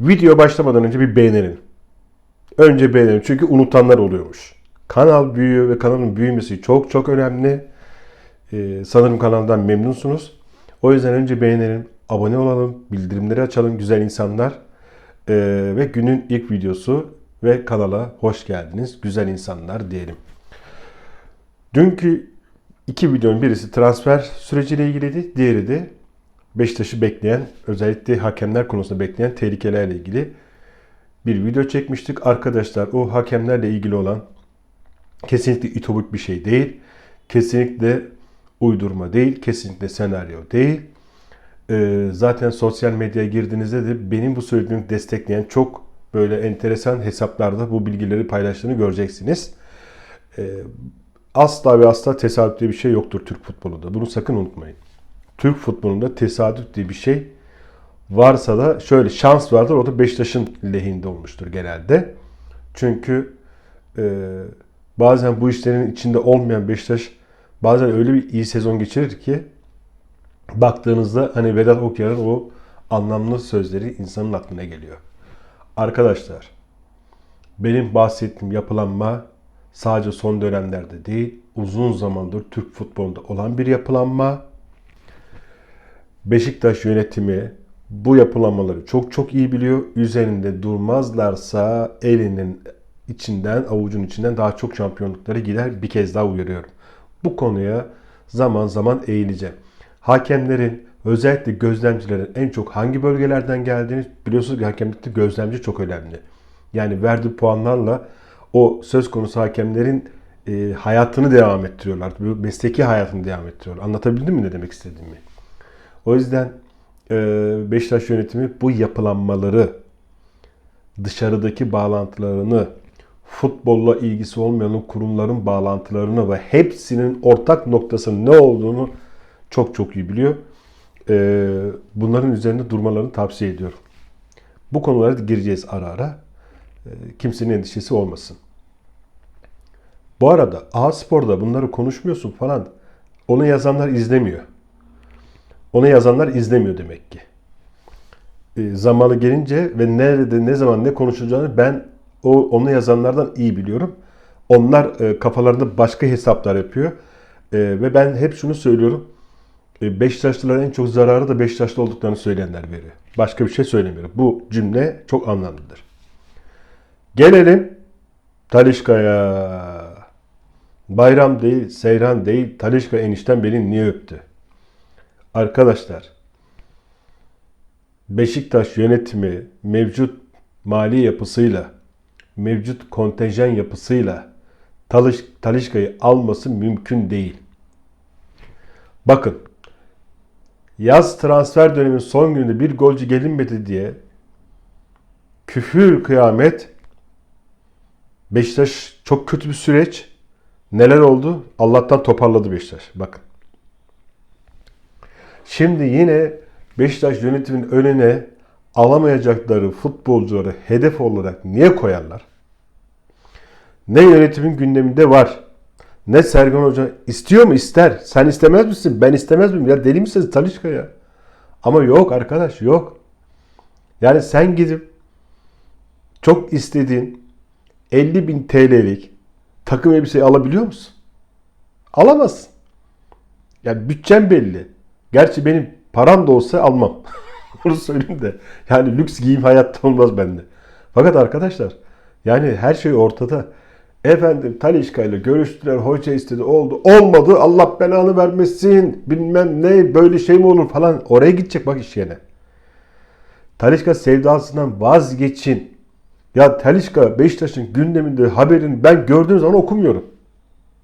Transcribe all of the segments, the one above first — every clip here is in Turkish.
Video başlamadan önce bir beğenelim. Önce beğenelim çünkü unutanlar oluyormuş. Kanal büyüyor ve kanalın büyümesi çok çok önemli. Ee, sanırım kanaldan memnunsunuz. O yüzden önce beğenelim, abone olalım, bildirimleri açalım güzel insanlar. Ee, ve günün ilk videosu ve kanala hoş geldiniz güzel insanlar diyelim. Dünkü iki videonun birisi transfer süreciyle ilgiliydi. Diğeri de Beşiktaş'ı bekleyen, özellikle hakemler konusunda bekleyen tehlikelerle ilgili bir video çekmiştik. Arkadaşlar o hakemlerle ilgili olan kesinlikle itobuk bir şey değil. Kesinlikle uydurma değil. Kesinlikle senaryo değil. Ee, zaten sosyal medyaya girdiğinizde de benim bu söylediğimi destekleyen çok böyle enteresan hesaplarda bu bilgileri paylaştığını göreceksiniz. Ee, asla ve asla tesadüf diye bir şey yoktur Türk futbolunda. Bunu sakın unutmayın. Türk futbolunda tesadüf diye bir şey varsa da şöyle şans vardır. O da Beşiktaş'ın lehinde olmuştur genelde. Çünkü e, bazen bu işlerin içinde olmayan Beşiktaş bazen öyle bir iyi sezon geçirir ki baktığınızda hani Vedat Okyar'ın o anlamlı sözleri insanın aklına geliyor. Arkadaşlar benim bahsettiğim yapılanma sadece son dönemlerde değil uzun zamandır Türk futbolunda olan bir yapılanma. Beşiktaş yönetimi bu yapılanmaları çok çok iyi biliyor. Üzerinde durmazlarsa elinin içinden, avucun içinden daha çok şampiyonlukları gider. Bir kez daha uyarıyorum. Bu konuya zaman zaman eğileceğim. Hakemlerin, özellikle gözlemcilerin en çok hangi bölgelerden geldiğini biliyorsunuz ki hakemlikte gözlemci çok önemli. Yani verdiği puanlarla o söz konusu hakemlerin e, hayatını devam ettiriyorlar. Mesleki hayatını devam ettiriyorlar. Anlatabildim mi ne demek istediğimi? O yüzden e, Beşiktaş yönetimi bu yapılanmaları, dışarıdaki bağlantılarını, futbolla ilgisi olmayan kurumların bağlantılarını ve hepsinin ortak noktasının ne olduğunu çok çok iyi biliyor. E, bunların üzerinde durmalarını tavsiye ediyorum. Bu konulara da gireceğiz ara ara. E, kimsenin endişesi olmasın. Bu arada A Spor'da bunları konuşmuyorsun falan. Onu yazanlar izlemiyor. Onu yazanlar izlemiyor demek ki. E, zamanı gelince ve nerede, ne zaman ne konuşulacağını ben o onu yazanlardan iyi biliyorum. Onlar e, kafalarında başka hesaplar yapıyor. E, ve ben hep şunu söylüyorum. E, Beşiktaşlılara en çok zararı da Beşiktaşlı olduklarını söyleyenler veriyor. Başka bir şey söylemiyorum. Bu cümle çok anlamlıdır. Gelelim Talişka'ya. Bayram değil, Seyran değil, Talişka enişten beni niye öptü? Arkadaşlar, Beşiktaş yönetimi mevcut mali yapısıyla, mevcut kontenjan yapısıyla Talış, Talişka'yı alması mümkün değil. Bakın, yaz transfer döneminin son gününde bir golcü gelinmedi diye küfür kıyamet Beşiktaş çok kötü bir süreç. Neler oldu? Allah'tan toparladı Beşiktaş. Bakın. Şimdi yine Beşiktaş yönetiminin önüne alamayacakları futbolcuları hedef olarak niye koyarlar? Ne yönetimin gündeminde var. Ne Sergen Hoca istiyor mu? İster. Sen istemez misin? Ben istemez miyim? Ya deli misiniz Talişka ya? Ama yok arkadaş yok. Yani sen gidip çok istediğin 50 bin TL'lik takım elbiseyi alabiliyor musun? Alamazsın. Yani bütçem belli. Gerçi benim param da olsa almam. Onu söyleyeyim de. Yani lüks giyim hayatta olmaz bende. Fakat arkadaşlar yani her şey ortada. Efendim Talişka ile görüştüler, hoca istedi, oldu. Olmadı, Allah belanı vermesin, bilmem ne, böyle şey mi olur falan. Oraya gidecek bak iş yine. Talişka sevdasından vazgeçin. Ya Talişka Beşiktaş'ın gündeminde haberin ben gördüğüm zaman okumuyorum.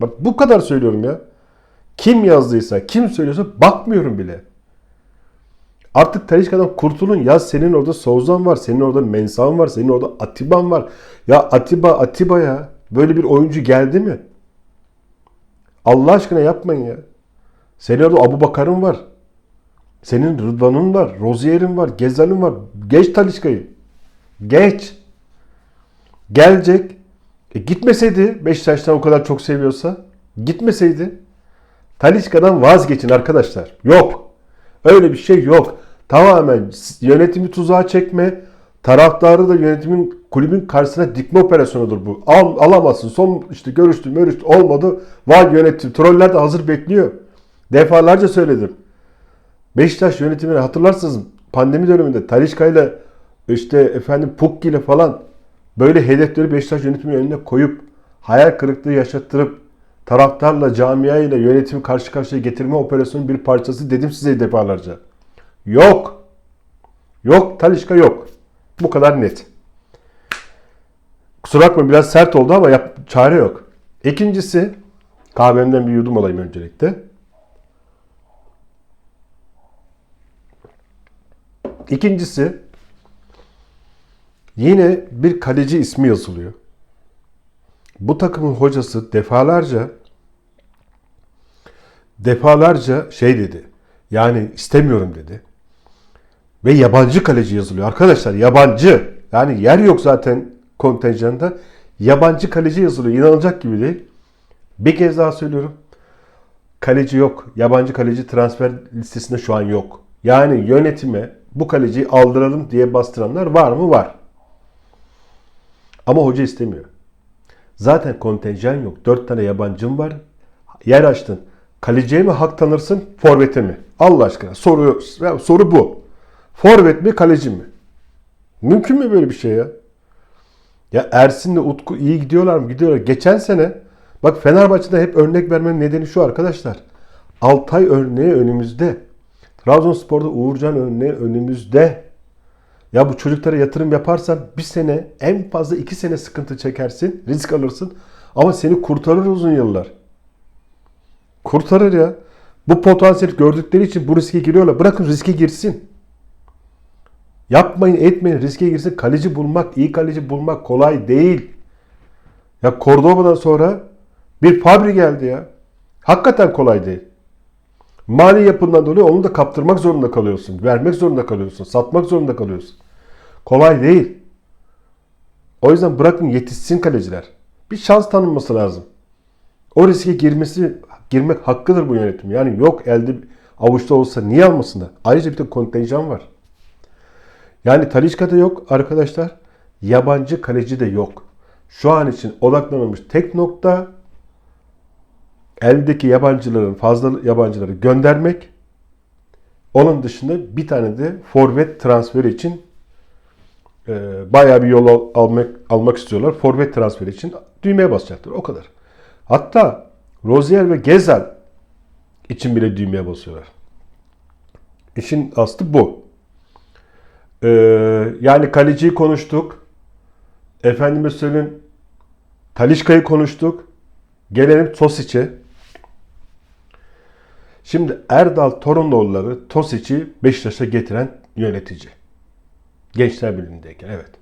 Bak bu kadar söylüyorum ya. Kim yazdıysa, kim söylüyorsa bakmıyorum bile. Artık Talişka'dan kurtulun. Ya senin orada Souzan var, senin orada Mensah'ın var, senin orada Atiba'm var. Ya Atiba, Atiba ya. Böyle bir oyuncu geldi mi? Allah aşkına yapmayın ya. Senin orada Abu Bakar'ın var. Senin Rıdvan'ın var, Rozier'in var, Gezal'in var. Geç Talişka'yı. Geç. Gelecek. E gitmeseydi Beşiktaş'tan o kadar çok seviyorsa gitmeseydi Talişka'dan vazgeçin arkadaşlar. Yok. Öyle bir şey yok. Tamamen yönetimi tuzağa çekme. Taraftarı da yönetimin kulübün karşısına dikme operasyonudur bu. Al, alamazsın. Son işte görüştü görüştü olmadı. Vay yönetim. Troller de hazır bekliyor. Defalarca söyledim. Beşiktaş yönetimini hatırlarsınız pandemi döneminde Talişka ile işte efendim Pukki ile falan böyle hedefleri Beşiktaş yönetiminin önüne koyup hayal kırıklığı yaşattırıp taraftarla, camia ile yönetimi karşı karşıya getirme operasyonun bir parçası dedim size defalarca. Yok. Yok. Talişka yok. Bu kadar net. Kusura bakma biraz sert oldu ama yap, çare yok. İkincisi kahvemden bir yudum alayım öncelikle. İkincisi yine bir kaleci ismi yazılıyor. Bu takımın hocası defalarca defalarca şey dedi. Yani istemiyorum dedi. Ve yabancı kaleci yazılıyor. Arkadaşlar yabancı. Yani yer yok zaten kontenjanda. Yabancı kaleci yazılıyor. İnanılacak gibi değil. Bir kez daha söylüyorum. Kaleci yok. Yabancı kaleci transfer listesinde şu an yok. Yani yönetime bu kaleciyi aldıralım diye bastıranlar var mı? Var. Ama hoca istemiyor. Zaten kontenjan yok. Dört tane yabancım var. Yer açtın. Kaleciye mi hak tanırsın, forvete mi? Allah aşkına soru, soru bu. Forvet mi, kaleci mi? Mümkün mü böyle bir şey ya? Ya Ersin'le Utku iyi gidiyorlar mı? Gidiyorlar. Geçen sene bak Fenerbahçe'de hep örnek vermenin nedeni şu arkadaşlar. Altay örneği önümüzde. Trabzonspor'da Uğurcan örneği önümüzde. Ya bu çocuklara yatırım yaparsan bir sene en fazla iki sene sıkıntı çekersin, risk alırsın. Ama seni kurtarır uzun yıllar. Kurtarır ya. Bu potansiyeli gördükleri için bu riske giriyorlar. Bırakın riske girsin. Yapmayın etmeyin riske girsin. Kaleci bulmak, iyi kaleci bulmak kolay değil. Ya Cordoba'dan sonra bir Fabri geldi ya. Hakikaten kolay değil. Mali yapından dolayı onu da kaptırmak zorunda kalıyorsun. Vermek zorunda kalıyorsun. Satmak zorunda kalıyorsun. Kolay değil. O yüzden bırakın yetişsin kaleciler. Bir şans tanınması lazım. O riske girmesi girmek hakkıdır bu yönetim. Yani yok elde avuçta olsa niye almasınlar? Ayrıca bir de kontenjan var. Yani Talişka'da yok arkadaşlar. Yabancı kaleci de yok. Şu an için odaklanılmış tek nokta eldeki yabancıların fazla yabancıları göndermek. Onun dışında bir tane de forvet transferi için e, bayağı bir yol al- almak almak istiyorlar. Forvet transferi için düğmeye basacaklar. O kadar. Hatta Rozier ve Gezel için bile düğmeye basıyorlar. İşin aslı bu. Ee, yani kaleciyi konuştuk. Efendime söyleyeyim Talişka'yı konuştuk. Gelelim Tosic'e. Şimdi Erdal Torunluoğulları Tosic'i Beşiktaş'a getiren yönetici. Gençler Birliği'ndeyken evet.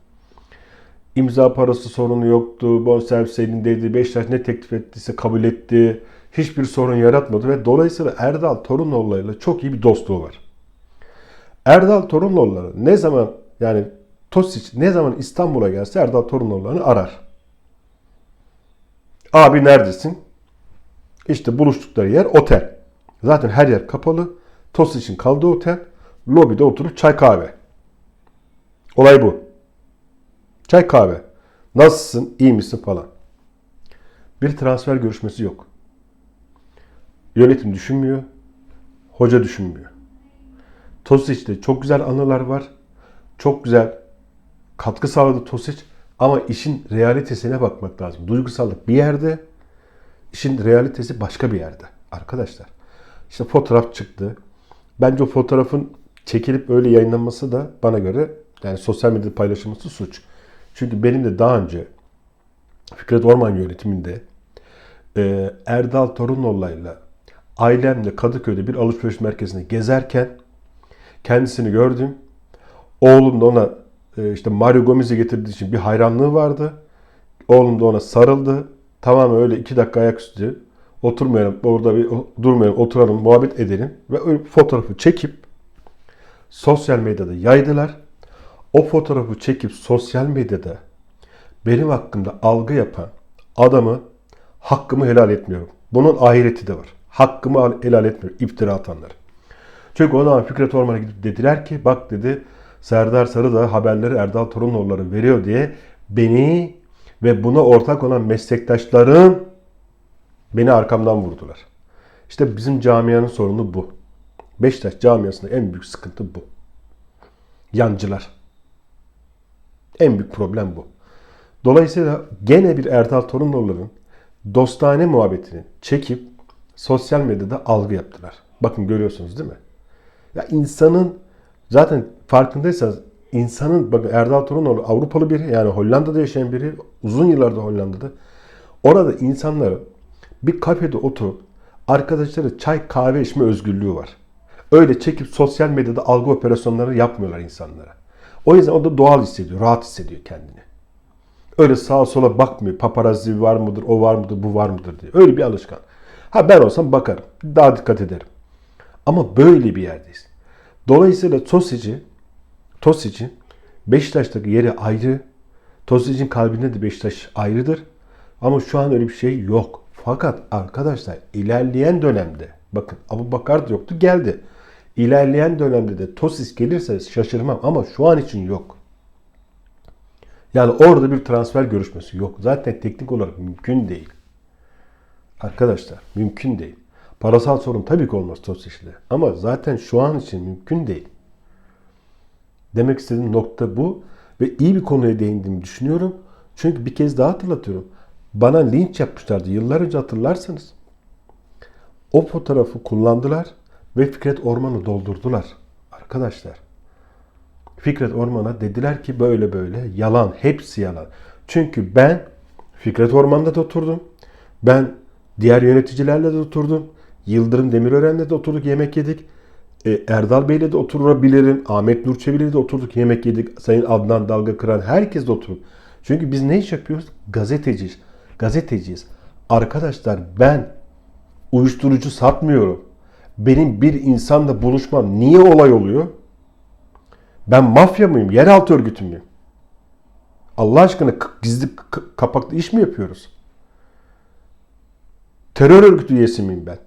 İmza parası sorunu yoktu. Bonservis elindeydi. Beşiktaş ne teklif ettiyse kabul etti. Hiçbir sorun yaratmadı ve dolayısıyla Erdal Torunoğulları'yla çok iyi bir dostluğu var. Erdal Torunoğulları ne zaman yani Tosic ne zaman İstanbul'a gelse Erdal Torunoğulları'nı arar. Abi neredesin? İşte buluştukları yer otel. Zaten her yer kapalı. Tosic'in kaldığı otel. Lobide oturup çay kahve. Olay bu. Çay kahve. Nasılsın? iyi misin falan. Bir transfer görüşmesi yok. Yönetim düşünmüyor. Hoca düşünmüyor. Tosic'te çok güzel anılar var. Çok güzel katkı sağladı Tosic. Ama işin realitesine bakmak lazım. Duygusallık bir yerde, işin realitesi başka bir yerde. Arkadaşlar. İşte fotoğraf çıktı. Bence o fotoğrafın çekilip öyle yayınlanması da bana göre yani sosyal medyada paylaşılması suç. Çünkü benim de daha önce Fikret Orman yönetiminde e, Erdal Torunoğlu'yla ailemle Kadıköy'de bir alışveriş merkezinde gezerken kendisini gördüm. Oğlum da ona e, işte Mario Gomez'i getirdiği için bir hayranlığı vardı. Oğlum da ona sarıldı. Tamamen öyle iki dakika ayaküstü oturmayalım orada bir durmayalım oturalım muhabbet edelim ve fotoğrafı çekip sosyal medyada yaydılar. O fotoğrafı çekip sosyal medyada benim hakkımda algı yapan adamı hakkımı helal etmiyorum. Bunun ahireti de var. Hakkımı helal etmiyorum iftira atanlar. Çünkü o zaman Fikret Orman'a gidip dediler ki bak dedi Serdar Sarı da haberleri Erdal Torunoğulları veriyor diye beni ve buna ortak olan meslektaşlarım beni arkamdan vurdular. İşte bizim camianın sorunu bu. Beşiktaş camiasında en büyük sıkıntı bu. Yancılar. En büyük problem bu. Dolayısıyla gene bir Erdal Torunoğulları'nın dostane muhabbetini çekip sosyal medyada algı yaptılar. Bakın görüyorsunuz değil mi? Ya insanın zaten farkındaysanız insanın bakın Erdal Torunoğlu Avrupalı biri yani Hollanda'da yaşayan biri uzun yıllarda Hollanda'da. Orada insanların bir kafede oturup arkadaşları çay kahve içme özgürlüğü var. Öyle çekip sosyal medyada algı operasyonları yapmıyorlar insanlara. O yüzden o da doğal hissediyor, rahat hissediyor kendini. Öyle sağa sola bakmıyor. Paparazzi var mıdır, o var mıdır, bu var mıdır diye. Öyle bir alışkan. Ha ben olsam bakarım. Daha dikkat ederim. Ama böyle bir yerdeyiz. Dolayısıyla Tosici, Tosici Beşiktaş'taki yeri ayrı. Tosic'in kalbinde de Beşiktaş ayrıdır. Ama şu an öyle bir şey yok. Fakat arkadaşlar ilerleyen dönemde bakın Abu Bakar da yoktu geldi. İlerleyen dönemde de Tosis gelirse şaşırmam ama şu an için yok. Yani orada bir transfer görüşmesi yok. Zaten teknik olarak mümkün değil. Arkadaşlar mümkün değil. Parasal sorun tabii ki olmaz Tosic'le. Ama zaten şu an için mümkün değil. Demek istediğim nokta bu. Ve iyi bir konuya değindiğimi düşünüyorum. Çünkü bir kez daha hatırlatıyorum. Bana linç yapmışlardı yıllar önce hatırlarsanız. O fotoğrafı kullandılar ve Fikret Orman'ı doldurdular. Arkadaşlar. Fikret Orman'a dediler ki böyle böyle yalan. Hepsi yalan. Çünkü ben Fikret Orman'da da oturdum. Ben diğer yöneticilerle de oturdum. Yıldırım Demirören'le de oturduk yemek yedik. E, Erdal Bey'le de oturabilirim. Ahmet Nur Çebi'yle de oturduk yemek yedik. Sayın Adnan Dalga Kıran herkes de oturduk. Çünkü biz ne iş yapıyoruz? Gazeteciyiz. Gazeteciyiz. Arkadaşlar ben uyuşturucu satmıyorum. Benim bir insanla buluşmam niye olay oluyor? Ben mafya mıyım? Yeraltı örgütü müyüm? Allah aşkına gizli kapaklı iş mi yapıyoruz? Terör örgütü üyesi miyim ben?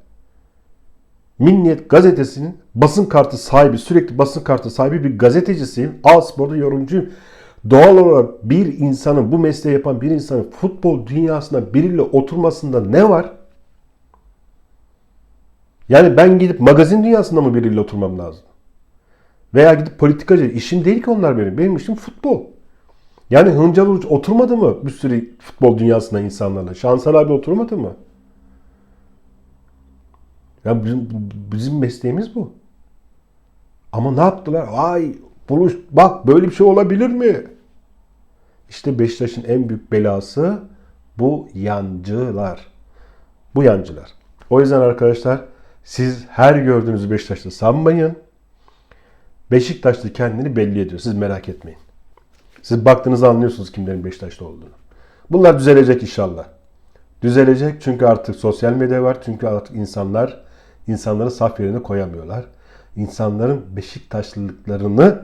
Milliyet gazetesinin basın kartı sahibi, sürekli basın kartı sahibi bir gazetecisiyim. A Spor'da yorumcuyum. Doğal olarak bir insanın, bu mesleği yapan bir insanın futbol dünyasında biriyle oturmasında ne var? Yani ben gidip magazin dünyasında mı biriyle oturmam lazım? Veya gidip politikacı. işim değil ki onlar benim. Benim işim futbol. Yani Hıncal Uç oturmadı mı bir sürü futbol dünyasında insanlarla? Şansal abi oturmadı mı? Ya bizim, bizim mesleğimiz bu. Ama ne yaptılar? Ay buluş bak böyle bir şey olabilir mi? İşte Beşiktaş'ın en büyük belası bu yancılar. Bu yancılar. O yüzden arkadaşlar siz her gördüğünüz Beşiktaş'ta sanmayın. Beşiktaşlı kendini belli ediyor. Siz merak etmeyin. Siz baktığınızda anlıyorsunuz kimlerin Beşiktaşlı olduğunu. Bunlar düzelecek inşallah. Düzelecek çünkü artık sosyal medya var. Çünkü artık insanlar insanları saf yerine koyamıyorlar. İnsanların Beşiktaşlılıklarını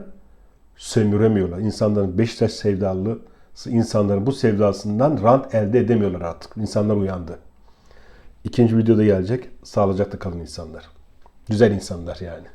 sömüremiyorlar. İnsanların Beşiktaş sevdalı insanların bu sevdasından rant elde edemiyorlar artık. İnsanlar uyandı. İkinci videoda gelecek. Sağlıcakla kalın insanlar. Güzel insanlar yani.